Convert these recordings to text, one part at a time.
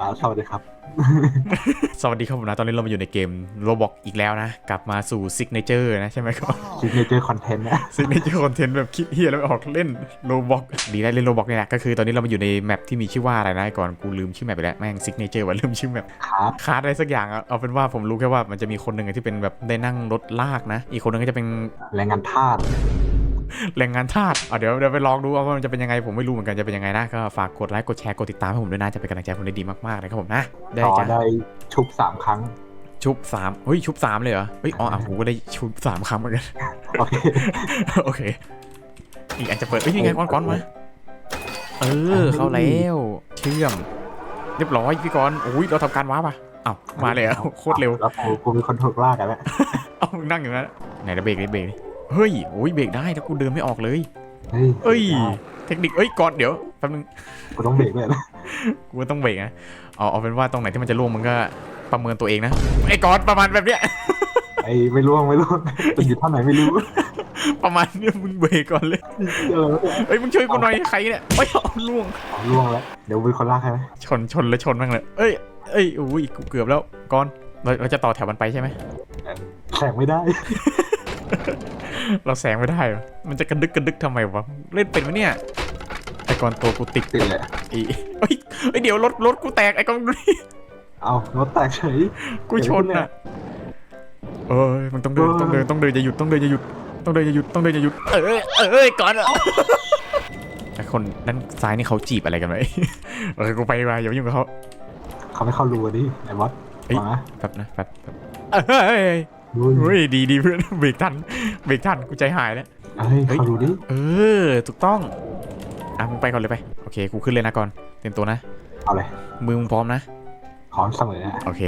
อ่าสวัสดีครับ สวัสดีครับผมนะ ตอนนี้เรามาอยู่ในเกมโรบอกอีกแล้วนะ กลับมาสู่ซิกเนเจอร์นะใช่ไหมครับ ซิกเนเจอร์คอนเทนต์นะซิกเนเจอร์คอนเทนต์แบบคิดเฮียแล้วออกเล่นโรบอกดีได้เล่นโรบอกนี่แหละก็คือตอนนี้เรามาอยู่ในแมปที่มีชื่อว่าอะไรนะก่อนกูลืมชื่อแมปไปแล้วแม่งซิกเนเจอร์ว่าลืมชื่อแมป ครับ คาร์ดอะไรสักอย่างอะเอาเป็นว่าผมรู้แค่ว่ามันจะมีคนหนึ่งอะที่เป็นแบบได้นั่งรถลากนะ อีกคนหนึงก็จะเป็นแรงงานทาส แรงงานทาสอะเดี๋ยวเดี๋ยวไปลองดูว่ามันจะเป็นยังไงผมไม่รู้เหมือนกันจะเป็นยังไงนะก็ฝากกดไลค์กดแชร์กดติดตามให้ผมด้วยนะจะเป็นกำลังใจให้ผมได้ดีมากๆเลยครับผมนะได้ต่อจ้ะได้ชุบสามครั้งชุบสามเฮ้ยชุบสามเลยเหรอเฮ้ยอ๋ออะผมก็ได้ชุบสามครั้งเหมือนกันโอเคโอเคอีกอันจะเปิดเอ้ยนี่ไงก้อนก้อนมาเออเข้าแล้วเชื่อม เรียบร้อยพี่กรณ์โอ้ยเราทำการว้าป่ะเอ้ามาเลยเหรอะโคตรเร็วแล้วกูกูมีคนถูกลากกันแล้วเอ้ามึงนั่งอยู่นั้นไหนจะเบรกดิเบรกดิ เฮ้ยโอ้ยเบรกได้แล้วกูเดินไม่ออกเลยเฮ้ยเอ้ย เทคนิคเอ้ยก่อนเดี๋ยวแป๊บนึงกูต้องเบรกเลยนะกูต้องเบรกนะเอาเอาเป็นว่าตรงไหนที่มันจะล่วงมึงก็ประเมินตัวเองนะไอ้ก่อนประมาณแบบเนี้ยไอ้ไม่ร่วงไม่ร่วงจะอยู่ท่าไหนไม่รู้ ประมาณเนี้ยมึงเบรกก่อนเลยเออเฮ้ยมึงช่วยกูหน่อยใครเนี่ยเฮ้ยเอาล่วงเอาร่วงแล้วเดี๋ยวเป็นคนลากให้ไหมชนชนแล้วชนบ้างเลยเอ้ยเอ้ยอุ้ยกูเกือบแล้วก่อนเราเราจะต่อแถวมันไปใช่ไหมแข่งไม่ได้ เราแซงไม่ได้เหรอมันจะกระดึกกระดึกทำไมวะ เล่นเป็นไหมเนี่ย ไอ้กอนตัวกูติดติดเลยอีเอ้ยเอ้ยเดี๋ยวรถรถกูแตกไอ้กอนดูดิเอารถแตกเฉยกูชนอะเอ้ยมันต้องเดินต้องเดินต้องเดินอย่าหยุดต้องเดินอย่าหยุดต้องเดินอย่าหยุดต้องเดินอย่าหยุด เอ้ยเอ้ยก่อนอะไอ้คนด้านซ้ายนี่เขาจีบอะไรกันไหมเออกูไปมาอย่าไปยุ่งกับเขาเขาไม่เข้ารูอะดิไอ้บอสเฮ้ยฟังนะแป๊บนะแป๊บแป๊บเอ้ยดูเฮ้ยดีดีเพื่อนเบรกทัน เบรกทันกูใจหายแล้ว เฮ้ยเข้ารูดิเออ ถูกต้อง อะมึงไปก่อนเลยไป โอเค กูขึ้นเลยนะก่อน เตรียมตัวนะ เอาเลยมือมึงพร้อมนะพร้อมเสมอนะโอเค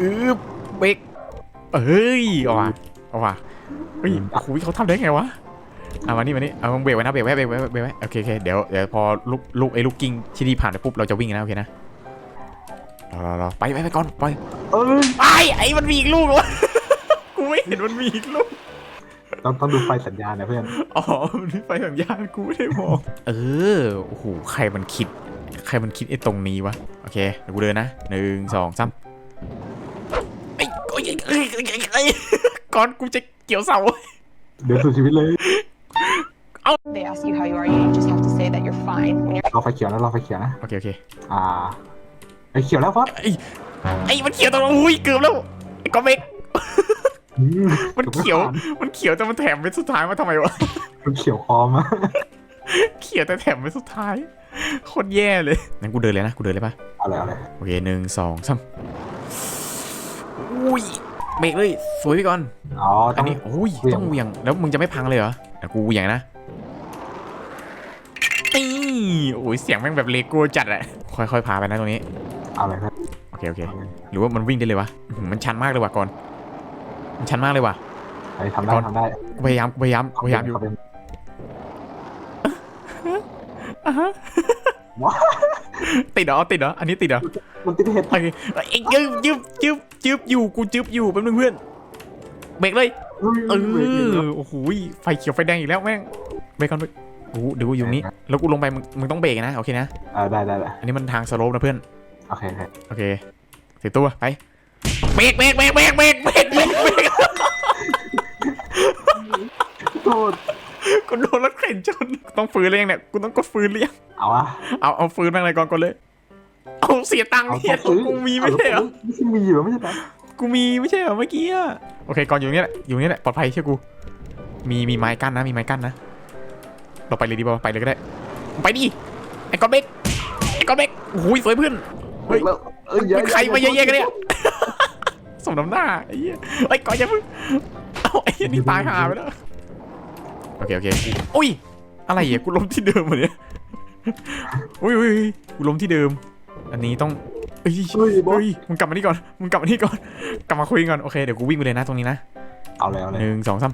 อือเบรกเอ้ยเอาว่ะเอาว่ะเฮ้ยโอ้โหเขาทำได้ไงวะอะมานี่มานี่เอามึงเบรกไว้นะเบรกไว้เบรกไว้เบรกไว้โอเคโอเคเดี๋ยวเดี๋ยวพอลูกลูกไอ้ลูกกิ้งที่นี่ผ่านไปปุ๊บเราจะวิ่งนะโอเคนะรอรอรอไปไปไปก่อนไปเอ้ยไอ้ไอ้มันมีอีกลูกวะ ไม่เห็นมันมีอีกลูก ต้องต้องดูไฟสัญญาณนะเพื่อน อ๋อมันมีไฟสัญญาณกูไม่ได้มอง เออ โอ้โห ใครมันคิด ใครมันคิดไอ้ตรงนี้วะ โอเค เดี๋ยวกูเดินนะหนึ่งสองสามไอ้ยโอ้ยเอ้ยเอ้ยเอ้ยเอ้ยก่อนกูจะเกี่ยวเสา เดี๋ยวสุดชีวิตเลย They ask you how you are, you just have to say that you're fine when you're รอไฟเขียวนะรอไฟเขียวนะ โอเค โอเค อ่าไอ้เขียวแล้วบอสไอ้ ไอ้มันเขียวตรงอุ้ยเกือบแล้วไอ้กอเมกอื มันเขียว มันเขียวแต่มันแถมเป็นสุดท้ายมาทำไมวะ มันเขียวคอมอะเขียวแต่แถมเป็นสุดท้ายโคตรแย่เลย งั้นกูเดินเลยนะ กูเดินเลยปะเอาเลยเอาเลยโอเคหนึ่งสองสามอุ้ยเบรกเลย สวยพี่ก่อน อ๋อต้อัอนงนี้โอ้ยเหวี่ยงต้องเหวียง แล้วมึงจะไม่พังเลยเหรอเดี๋ยวกูเหวียงนะนี่โอ้ย เสียงแม่งแบบเลโก้จัดอะค่อยๆ พาไปนะตรงนี้ เอาเลยครับ โอเค โอเค หรือว่ามันวิ่งได้เลยวะอื้อหือมันชันมากเลยว่ะก่อนมัน ชันมากเลยว่ะ ไอ้ทำได้ก่อน ทำได้กูพยายามกูพยายามกูพยายามอยู่ เขเป็นอะฮะ ว้าติดเหรอติดเหรออันนี้ติดเหรอมันติดเห็ดโอเคเอ้ยยึบยึบยึบยึบอยู่กูยึบอยู่แป๊บนึงเพื่อนเบรกเลยเออโอ้โหไฟเขียวไฟแดงอีกแล้วแม่งเบรกก่อนเบรกโอ้โหเดี๋ยวกูอยู่นี้แล้วกูลงไปมึงมึงต้องเบรกนะโอเคนะอ่าได้ได้ได้อันนี้มันทางสโลปนะเพื่อนโอเคโอเคโอเคเสียตัวไป เบรกเบรกเบรกเบรกเบรกเบรกเบรกเบรกโทษกูโดนรถเข็นชนต้องฟื้นเรียงเนี่ยกูต้องกดฟื้นเรียงเอาอะเอาเอาฟื้นบ้างเลยก่อนก่อนเลยเอาเสียตังค์เอาเฮียซื้อกูมีไม่ใช่เหรอไม่ใช่มีอยู่ไม่ใช่เหรอกูมีไม่ใช่เหรอเมื่อกี้อะโอเคก่อนอยู่นี่แหละอยู่นี่แหละปลอดภัยเชื่อกู มีมีไม้กั้นนะมีไม้กั้นนะเราไปเลยดีป่าวไปเลยก็ได้ ไปดิไอ้กอนเบกไอ้กอนเบกโอ้ยสวยเพื่อนเฮ้ยแล้ว เอ้ยเป็นใครมาเยอะๆกันเนี่ยสมน้ำหน้าไอ้เหี้ยไอ้ยก่อนอย่าเพิ่งเอาไอ้เหี้ยนี่ตายหาไปแล้วโอเคโอเคอุ้ยอะไรอะกูล้มที่เดิมเหมือนเนี่ยอุ้ยอุ้ยอุ้ยกูล้มที่เดิม อันนี้ต้องเอ้ยเฮ้ยบอสเฮ้ยมึงกลับมานี่ก่อนมึงกลับมานี่ก่อนกลับมาคุยกันก่อนโอเคเดี๋ยวกูวิ่งไปเลยนะตรงนี้นะเอาเลยเอาเลยหนึ่งสองสาม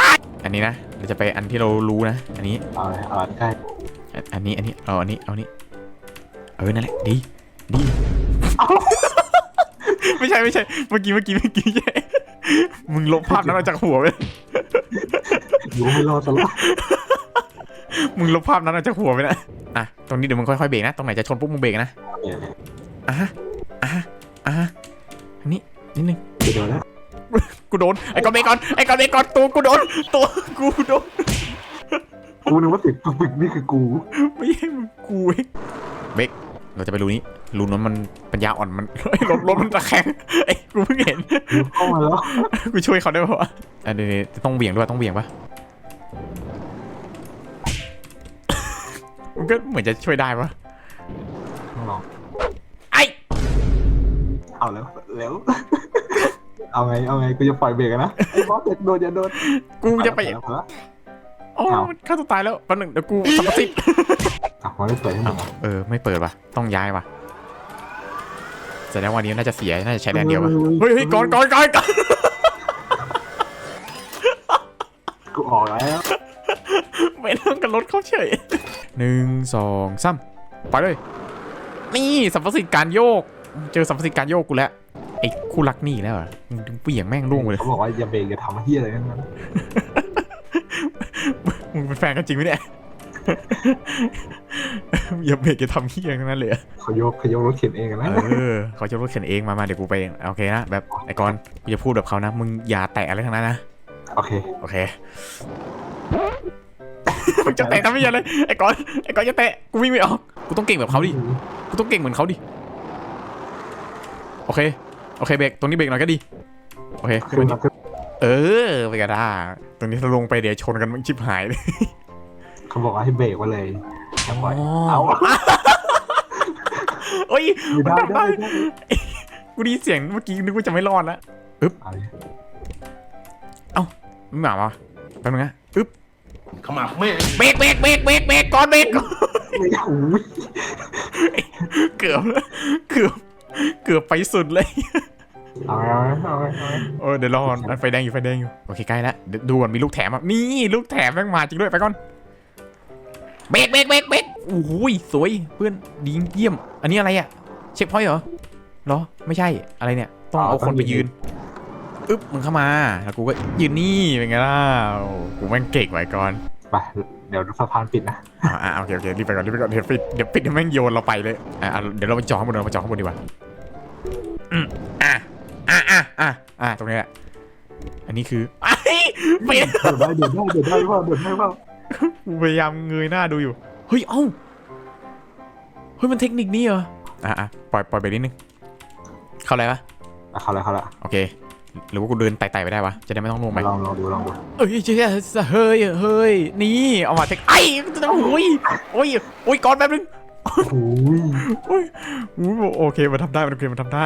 อ้ายอันนี้นะเราจะไปอันที่เรารู้นะ อันนี้เอาเลยเอาใช่อันอันนี้อันนี้เอาอันนี้เอาอันนี้เออนั่นแหละดี ดีไม่ใช่ไม่ใช่ เมื่อกี้เมื่อกี้เมื่อกี้ไม่ใช่มึงลบภาพนั้นออกจากหัวไปอยู่ไม่รอดซะแล้วมึงลบภาพนั้นออกจากหัวไปนะอะตรงนี้เดี๋ยวมึงค่อยๆเบรกนะตรงไหนจะชนปุ๊บมึงเบรกนะโอเคอะฮะอะฮะอะฮะอันนี้นิดนึงจะโดนแล้วกูโดนไอ้กอนเบรกก่อนไอ้กอนเบรกก่อนตัวกูโดนตัวกูโดนกูนึกว่าติดปึกนี่คือกูไม่ใช่มึงกูเองเบรก เราจะไปรูนี้รูนั้นมันปัญญาอ่อนมันไอ้รถรถมันตะแคงไอ้กูเพิ่งเห็นเข้ามาแล้วกูช่วยเขาได้ป่าวะอันนี้ต้องเบี่ยงด้วยต้องเบี่ยงปะมันก็เหมือนจะช่วยได้ปะต้องลองไอ้เอาแล้วแล้วเอาไงเอาไงกูจะปล่อยเบรกอะนะไอ้บอสเด็กโดนอย่าโดนกูจะไปเอาแล้ว โอ้เอามันฆ่าตัวตายแล้วแป๊บนึงเดี๋ยวกูสัมปสิทธิ์เอาแล้วอะมันไม่เปิดให้มึงอะเออไม่เปิดว่ะต้องย้ายว่ะแสดงว่านี้น่าจะเสียน่าจะใช้แดนเดียวว่ะเฮ้ยเฮ้ยก่อนก่อนก่อนก่อนกูออกแล้วไม่ต้องกับรถเขาเฉยหนึ่งสองสามไปเลยนี่สัมปสิทธิ์การโยก เจอสัมปสิทธิ์การโยกกูแล้วไอ้คู่รักนี่แล้วเหรอมึงดึงเปี่ยงแม่งล่วงไปเลย เขาบอกว่าอย่าเบรกอย่าทำเฮียอะไรทั้งนั้น มึงเป็นแฟนกันจริงไหมเนี่ยอย่าเบรกอย่าทำเฮี้ยทั้งนั้นเลยอะเขายกเขายกรถเข็นเองอะนะเออเขาจะรถเข็นเองมามาเดี๋ยวกูไปเองโอเคนะแบบไอ้กอนกูจะพูดแบบเขานะมึงอย่าแตะอะไรทั้งนั้นนะโอเคโอเคมึงจะแตะทำไมอย่าเลยไอ้กอนไอ้กอนจะแตะกูวิ่งไม่ออกกูต้องเก่งแบบเขาดิกูต้องเก่งเหมือนเขาดิโอเคโอเคเบรกตรงนี้เบรกหน่อยก็ดีโอเคขึ้นขึ้นมามาขึ้น เออไปกันได้ตรงนี้ถ้าลงไปเดี๋ยวชนกันมันชิบหายเลยเขาบอกว่าให้เบรกไว้เลยอย่าปล่อยอ๋อเอาโอ้ยไม่ได้ได้ได้กูได้ยินเสียงเมื่อกี้นึกว่าจะไม่รอดแล้วเอาดิไม่หมาวะแป๊บนึงนะอึ๊บขมับแม่งเบรกเบรกเบรกเบรกเบรกก่อนเบรกก่อนไม่โอ้ยเกือบแล้วเกือบเกือบไปสุดเลย เอาไงเอาไงเอาไงเอาไงเออเดี๋ยวรอก่อนอะไฟแดงอยู่ไฟแดงอยู่โอเคใกล้แล้วเดี๋ยวดูก่อนมีลูกแถมอะนี่ลูกแถมแม่งมาจริงด้วยไปก่อนเบรกเบรกเบรกเบรกโอ้โหสวยเพื่อนดีเยี่ยม อันนี้อะไรอะ เช็คพอยต์เหรอเหรอไม่ใช่อะไรเนี่ยต้องเอาคนไปยืนอึ๊บมึงเข้ามาแล้วกูก็ยืนนี่เป็นไงล่ะโอ้กูแม่งเก่งไว้ก่อนไปเดี๋ยวสะพานปิดนะอ่าอ่าโอเคโอเครีบไปก่อนรีบไปก่อนเดี๋ยวปิดเดี๋ยวปิดเดี๋ยวแม่งโยนเราไปเลยอ่าอ่าเดี๋ยวเราไปจอดข้างบนเราไปจอดข้างบนดีกว่าอืมอะ อะอะอะอะตรงนี้แหละอันนี้คือไอ้ไปเดี๋ยวได้เดี๋ยวได้เดี๋ยวได้ว่าเดี๋ยวได้ว่ากูพยายามเงยหน้าดูอยู่เฮ้ยเอ้าเฮ้ยมันเทคนิคนี้เหรออะอะปล่อยปล่อยไปนิดนึงเข้าอะไรวะอะเขาแล้วเขาแล้วโอเคหรือว่ากูเดินไต่ๆไปได้วะจะได้ไม่ต้องลงไปลองลองดูลองดูเอ้ยเจ๊เฮ้ยเฮ้ยนี่เอามาเทคไอ้โอ้ยโอ้ยโอ้ยก่อนแป๊บนึงโอ้ยอู้โอเคมันทำได้มันโอเคมันทำได้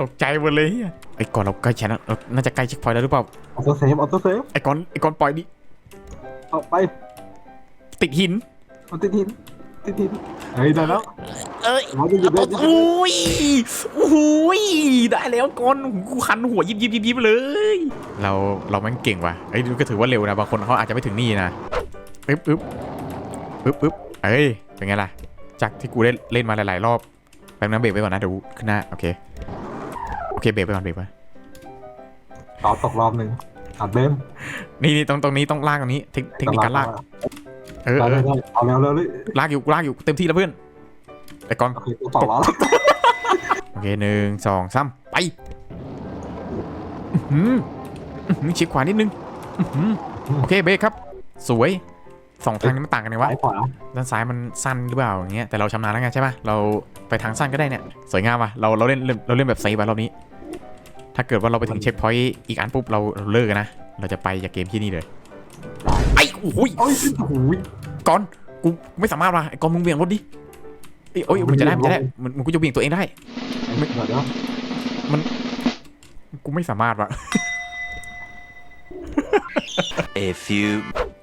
ตกใจหมดเลยเหี้ยไอ้ก่อนเราใกล้ชนะเราน่าจะใกล้เช็คพอยต์แล้วหรือเปล่า ออโต้เซฟออโต้เซฟไอ้ก่อนไอ้ก่อนปล่อยดิ เอาไปติดหิน เอาติดหินติดหินเฮ้ยได้แล้วเอ้ยเราจะหยุดได้จะหยุดโอ้ยโอ้ยได้แล้วก่อนกูคันหัวยิบยิบยิบยิบเลย เราเราแม่งเก่งว่ะไอ้ยก็ถือว่าเร็วนะบางคนเขาอาจจะไม่ถึงนี่นะอึ๊บอึ๊บอึ๊บอึ๊บเอ้ยเป็นไงล่ะจากที่กูเล่นเล่นมาหลายๆรอบแป๊บนึงเบรกไปก่อนนะเดี๋ยวขึ้นหน้าโอเคโอ เคเบรกไปก่อนเบรกไปต่อตกรอบหนึ่งอัดเบมนี่นี่ตรงตรงนี้ต้องลากตรงนี้เทคเทคนิคการลากเออได้เอได้อได้เอาแล้วแล้วเลยลากอยู่ลากอยู่เต็มที่แล้วเพื่อนแต่ก่อนโอเคตัวต่อล้อแล้วโอเคหนึ่งสองสามไปอื้อหืออื้อหือชิดขวานิดนึงอื้อหือโอเคเบรกครับ สวยสองทางนี้มันต่างกันไงวะซ้ายขวาด้านซ้ายมันสั้นหรือเปล่าอย่างเงี้ยแต่เราชำนาญแล้วไงใช่ป่ะเราไปทางสั้นก็ได้เนี่ยสวยงามว่ะเราเราเล่นเราเล่นแบบเซฟว่ะรอบนี้ ถ้าเกิดว่าเราไปถึงเช็คพอยต์อีกอันปุ๊บเราเราเลิกกันนะ เราจะไปจากเกมที่นี่เลยไอ้โอ้ยโอ้ยโอ้โหก่อนกูไม่สามารถว่ะไอ้ก่อนมึงเบี่ยงรถดิเอ้ยโอ้ยมันจะได้มันจะได้มันมันกูจะเบี่ยงตัวเองได้ไม่เดี๋ยวเดี๋ยวกูไม่สามารถว่ะ A few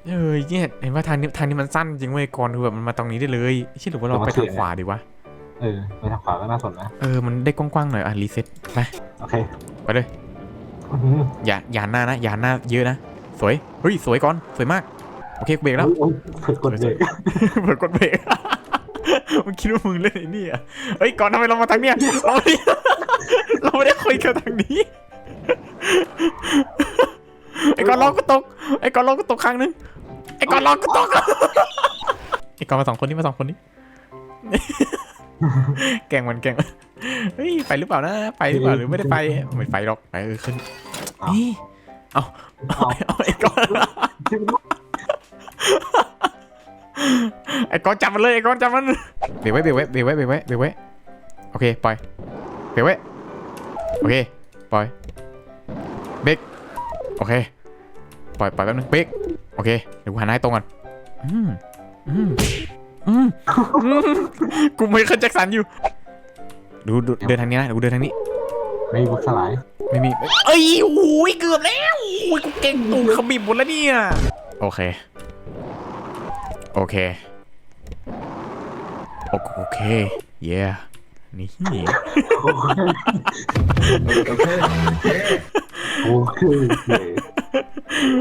เอ้ยเนี่ยเห็นว่าทางนี้ทางนี้มันสั้นจริงเว้ยก่อนคือแบบมันมาตรงนี้ได้เลยใช่หรือว่าเราไปทางขวาดีวะเออไปทางขวาก็น่าสนนะเออมันได้กว้างๆหน่อยอะรีเซ็ตไปโอเค ไปเลยอื้อหืออย่าอย่าหน้านะอย่าหน้าเยอะนะ สวย เฮ้ย สวยก่อน สวยมาก โอเคกูเบรกแล้วโอ้ยโอ้ยเผิดกดเบรกเปิดกดเบรกมึงคิดว่ามึงเล่นไอ้นี่อะเฮ้ย ก่อนทำไมเรามาทางเนี้ยเราไม่เราไม่ได้คุยกันทางนี้ ไอ้ก่อนล้อก็ตก ไอ้ก่อนล้อก็ตกครั้งนึง ไอ้ก่อนล้อก็ตก ไอ้กอนมาสองคนนี้มาสองคนนี้ แกล้งมันแกล้งมันเฮ้ยไปหรือเปล่านะ ไปหรือเปล่าหรือไม่ได้ไปไม่ไปหรอกไปเออขึ้นนี่เอาเอาเอาไอ้กอนไอ้กอนจับมันเลยไอ้กอนจับมันเบรกไว้เบรกไว้เบรกไว้เบรกไว้เบรกไว้โอเคปล่อยเบรกไว้โอเคปล่อยเบรกโอเคปล่อยปล่อยแป๊บนึงเบรกโอเคเดี๋ยวกูหันหน้าให้ตรงก่อนอืมอืม อืมอืมกูไม่เคยแจ็คสันอยู่ ดูดูเดินทางนี้นะเดี๋ยวกูเดินทางนี้ ไม่บุกสลายไม่มี เอ้ยโอ้ยเกือบแล้วโอ้ยกูเก่งตูขมิบหมดแล้วเนี่ย โอเค โอเค โอโอเค เย้นี่โอเคโอเค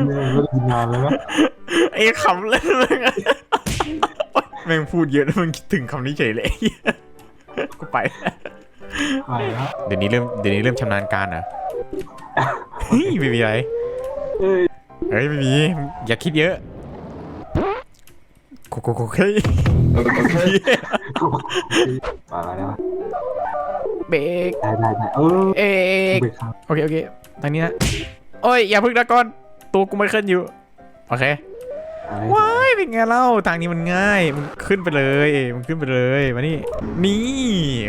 เนี่ยไม่ได้ยินนานแล้วนะ ไอ้คำเลยมึงอะ แม่งพูดเยอะแล้วมึงคิดถึงคำนี้เฉยเลยกูไป ไปแล้วเดี๋ยวนี้เริ่มเดี๋ยวนี้เริ่มชำนาญการเหรอเฮ้ยไม่มีอะไรเอ้ยเฮ้ยไม่มีอย่าคิดเยอะโคโคโคเคมาแล้วเบรกได้ได้ได้เออเอกเบรกครับโอเคโอเคทางนี้นะโอ้ยอย่าพึ่งนะก่อนตัวกูไม่ขึ้นอยู่โอเค ว้ายเป็นไงเล่าทางนี้มันง่ายมันขึ้นไปเลยมันขึ้นไปเลยมานี่นี่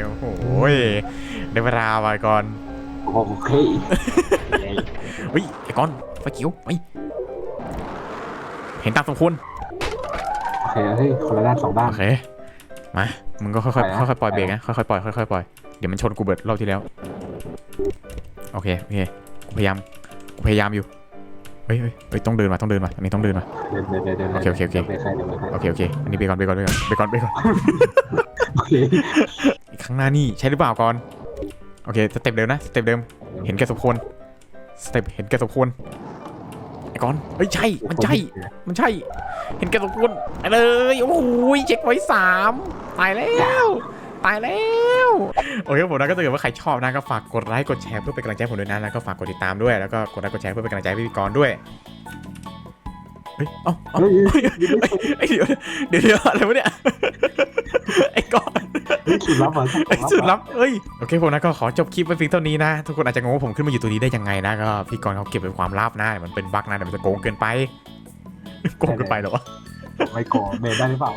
โอ้โหยได้เวลาไปก่อนโอเคเฮ้ยไอ้ก้อนไฟเขียวไปเห็นตามสมควรโอเคเฮ้ยคนละด้านสองด้านโอเคมามึงก็ค่อยไปนะๆค่อยๆปล่อยเบรกนะค่อยๆปล่อยค่อยๆปล่อยเดี๋ยวมันชนกูเบิดรอบที่แล้วโอเคโอเคกูพยายามกูพยายามอยู่ เฮ้ยเฮ้ยเฮ้ยต้องเดินมาต้องเดินมาอันนี้ต้องเดินมา เดินเดินเดินเดินโอเคโอเคโอเคเบรกใครเดินเบรกใครโอเคโอเคอันนี้เบรกก่อนเบรกก่อนเบรกก่อนเบรกก่อนเบรกก่อนโอเคอีกข้างหน้านี่ใช่หรือเปล่าก่อนโอเคสเต็ปเดิมนะสเต็ปเดิมเห็นแก่สมควรสเต็ปเห็นแก่สมควรไอ้ก่อนเฮ้ยใช่มันใช่ มันใช่ เห็นแก่สมควรไปเลยโอ้โหเช็คไว้สามตายแล้ว ตายแล้ว โอเคผมนะก็ถ้าเกิดว่าใครชอบนะก็ฝากกดไลค์กดแชร์เพื่อเป็นกำลังใจให้ผมด้วยนะแล้วก็ฝากกดติดตามด้วยแล้วก็กดไลค์กดแชร์เพื่อเป็นกำลังใจให้พี่กรณ์ด้วยเฮ้ยเอ้าเอ้าเฮ้ยเฮ้ยเฮ้ยเดี๋ยวเดี๋ยวเดี๋ยวอะไรวะเนี่ยไอ้กรณ์เฮ้ยสุดลับอะไอ้สุดลับเอ้ย โอเคผมนะก็ขอจบคลิปไว้เพียงเท่านี้นะ ทุกคนอาจจะงงว่าผมขึ้นมาอยู่ตัวนี้ได้ยังไงนะ ก็พี่กรณ์เขาเก็บเป็นความลับนะเดี๋ยวมันเป็นบั๊กนะเดี๋ยวมันจะโกงเกินไป โกงเกินไปเหรอวะ ไม่โกงเบรกได้หรือเปล่า